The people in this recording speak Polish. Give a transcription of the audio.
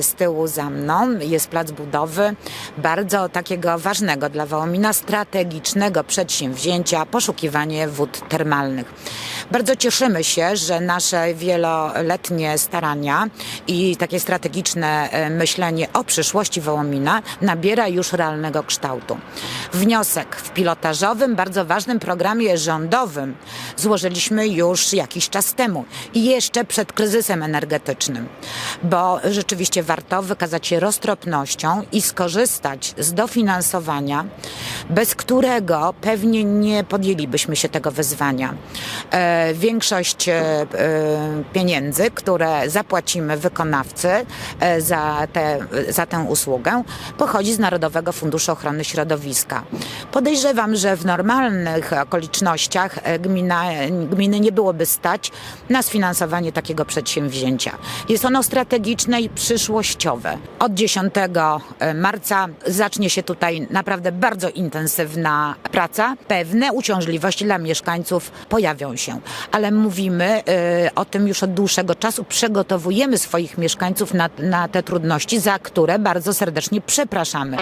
Z tyłu za mną jest plac budowy bardzo takiego ważnego dla Wołomina strategicznego przedsięwzięcia poszukiwanie wód termalnych. Bardzo cieszymy się, że nasze wieloletnie starania i takie strategiczne e, myślenie o przyszłości Wołomina nabiera już realnego kształtu. Wniosek w pilotażowym, bardzo ważnym programie rządowym złożyliśmy już jakiś czas temu i jeszcze przed kryzysem energetycznym, bo rzeczywiście warto wykazać się roztropnością i skorzystać z dofinansowania, bez którego pewnie nie podjęlibyśmy się tego wyzwania. E, większość e, e, pieniędzy, które zapłacimy wykonawcy e, za, te, za tę usługę, pochodzi z Narodowego Funduszu Ochrony Środowiska. Podejrzewam, że w normalnych okolicznościach e, gmina, gminy nie byłoby stać na sfinansowanie takiego przedsięwzięcia. Jest ono strategiczne i przyszłościowe. Od 10 marca zacznie się tutaj naprawdę bardzo intensywna praca. Pewne uciążliwości dla mieszkańców pojawią się, ale mówimy e, o tym już od dłuższego czasu. Przygotowujemy swoich mieszkańców na, na te trudności, za które bardzo serdecznie przepraszamy.